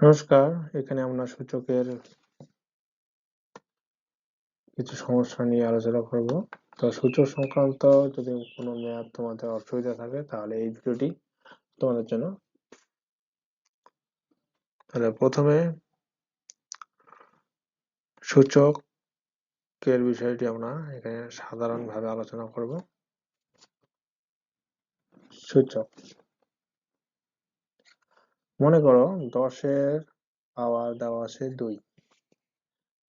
নমস্কার, এখানে আমরা সূচকের কিছু সমস্যা নিয়ে আলোচনা করব। তো সূচক সংক্রান্ত যদি কোনো ম্যাথ তোমাদের অসুবিধা থাকে, তাহলে এই ভিডিওটি তোমাদের জন্য তাহলে প্রথমে সূচকের বিষয়টি আমরা এখানে সাধারণভাবে আলোচনা করব। সূচক মনে করো দশের পাওয়ার দেওয়া আছে দুই।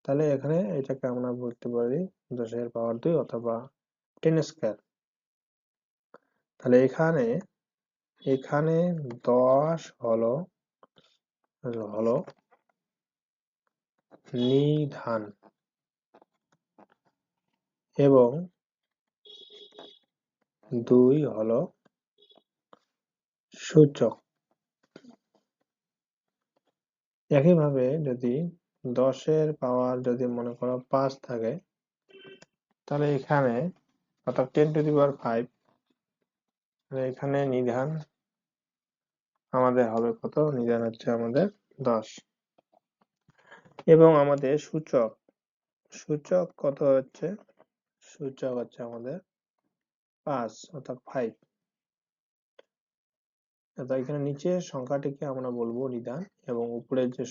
তাহলে এখানে এটাকে আমরা বলতে পারি দশের পাওয়ার দুই অথবা টেন স্কোয়ার। তাহলে এখানে এখানে দশ হলো হলো নিধান। এবং দুই হলো সূচক। একইভাবে যদি দশের পাওয়ার যদি মনে করো পাঁচ থাকে, তাহলে এখানে অর্থাৎ ten to the power five এখানে নিধান আমাদের হবে কত? নিধান হচ্ছে আমাদের দশ। এবং আমাদের সূচক সূচক কত হচ্ছে? সূচক হচ্ছে আমাদের পাঁচ, অর্থাৎ ফাইভ এখানে নিচে সংখ্যাটিকে আমরা বলব নিদান এবং উপরের যে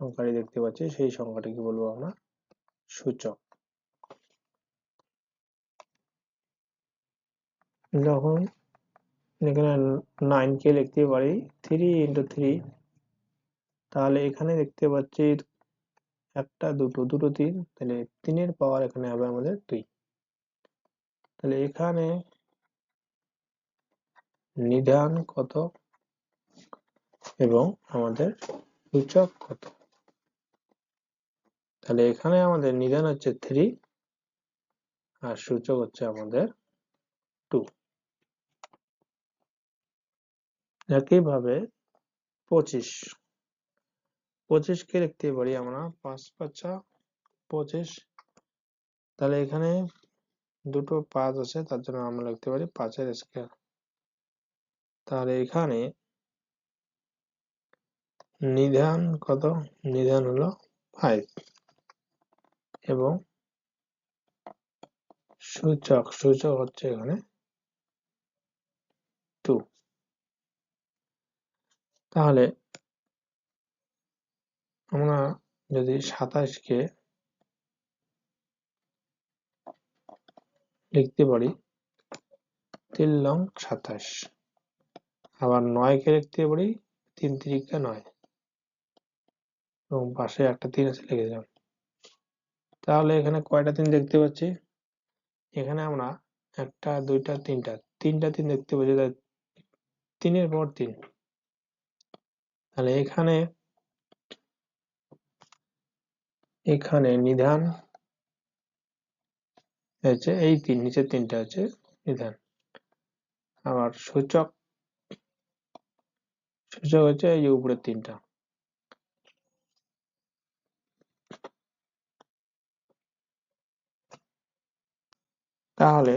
সংখ্যাটি দেখতে পাচ্ছি, সেই সংখ্যাটিকে বলব আমরা সূচক। যখন এখানে নাইন কে লিখতে পারি থ্রি ইন্টু থ্রি তাহলে এখানে দেখতে পাচ্ছি একটা, দুটো দুটো, তিন, তাহলে তিনের পাওয়ার এখানে হবে আমাদের দুই তাহলে এখানে নিধান কত? এবং আমাদের সূচক কত? তাহলে এখানে আমাদের নিধান হচ্ছে থ্রি আর সূচক হচ্ছে আমাদের টু একইভাবে পঁচিশ। পঁচিশকে লিখতে পারি আমরা পাঁচ পাঁচা পঁচিশ। তাহলে এখানে দুটো পাঁচ আছে, তার জন্য আমরা লিখতে পারি পাঁচের স্কোয়ার তাহলে এখানে নিধান কত? নিধান হলো ফাইভ এবং সূচক সূচক হচ্ছে এখানে টু তাহলে আমরা যদি সাতাশকে লিখতে পারি, তিন লং সাতাশ। আবার নয়কে লিখতে পারি তিন তিরিকা নয়। এবং পাশে একটা তিন আছে, লিখে দিলাম। তাহলে এখানে কয়টা তিন দেখতে পাচ্ছি? এখানে আমরা একটা, দুইটা, তিনটা। তিনটা তিন দেখতে পাচ্ছি তিনের পর তিন। তাহলে এখানে এখানে নিধান হচ্ছে এই তিন, নিচের তিনটা হচ্ছে নিধান। আবার সূচক সূচক হচ্ছে এই উপরের তিনটা তাহলে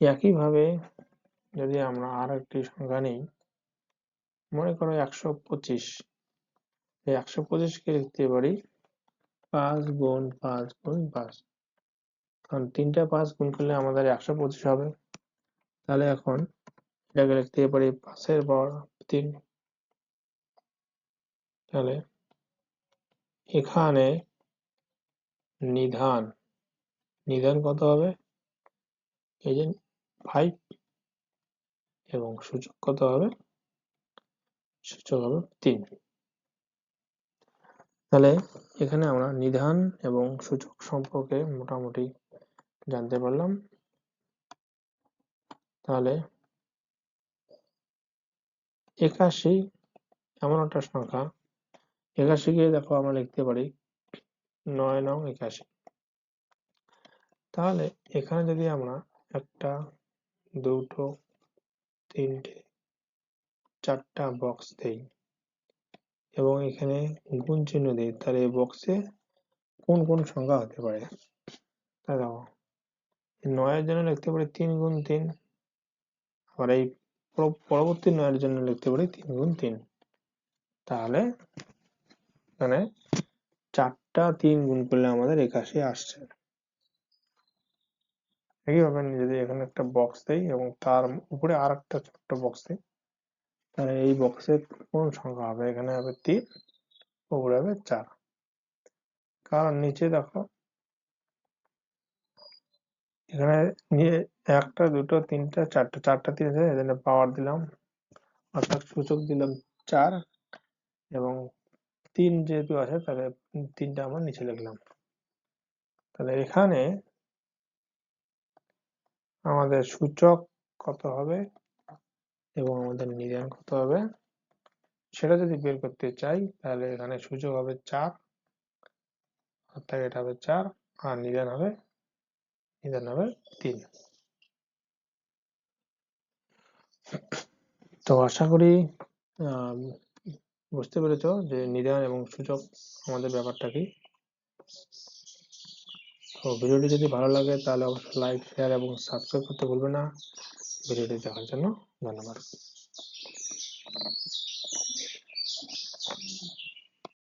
একইভাবে যদি আমরা আর একটি সংখ্যা নিই, মনে করো একশো পঁচিশ। একশো পঁচিশকে লিখতে পারি পাঁচ গুণ পাঁচ গুণ পাঁচ। কারণ তিনটা পাঁচ গুণ করলে আমাদের একশো পঁচিশ হবে। তাহলে এখন এটাকে লিখতে পারি পাঁচের পর তিন। তাহলে এখানে নিধান নিধান কত হবে? এই যে ফাইভ এবং সূচক কত হবে? সূচক হবে তিন। তাহলে এখানে আমরা নিধান এবং সূচক সম্পর্কে মোটামুটি জানতে পারলাম। তাহলে একাশি এমন একটা সংখ্যা একাশিকে দেখো আমরা লিখতে পারি নয় নং একাশি। তাহলে এখানে যদি আমরা একটা, দুটো, তিনটে, চারটা বক্স দেই এবং এখানে গুণ চিহ্ন দিই, তাহলে এই বক্সে কোন কোন সংখ্যা হতে পারে? তা দেখো নয়ের জন্য লিখতে পারি তিন গুণ তিন, আবার এই পর- পরবর্তী নয়ের জন্য লিখতে পারি তিন গুণ তিন। তাহলে এখানে চারটা তিন গুণ করলে আমাদের একাশি আসছে। একইভাবে যদি এখানে একটা বক্স দেই এবং তার উপরে আর একটা ছোট্ট বক্স দিই। তাহলে এই বক্সে কোন সংখ্যা হবে? এখানে হবে তিন, উপরে হবে চার। কারণ নিচে দেখো, এখানে একটা, দুটো, তিনটা, চারটা চারটা তিন আছে, এজন্য পাওয়ার দিলাম। অর্থাৎ সূচক দিলাম চার এবং তিন যেহেতু আছে তাহলে তিনটা আমরা নিচে লিখলাম। তাহলে এখানে আমাদের সূচক কত হবে এবং আমাদের নির্ণয় কত হবে? সেটা যদি বের করতে চাই তাহলে এখানে সূচক হবে চার অর্থাৎ এটা হবে চার আর নিদান হবে নিদান হবে তিন। তো আশা করি আহ, বুঝতে পেরেছ যে নিদান এবং সূচক আমাদের ব্যাপারটা কি? তো ভিডিওটি যদি ভালো লাগে তাহলে অবশ্যই লাইক শেয়ার এবং সাবস্ক্রাইব করতে ভুলবে না। ভিডিওটি দেখার জন্য ধন্যবাদ।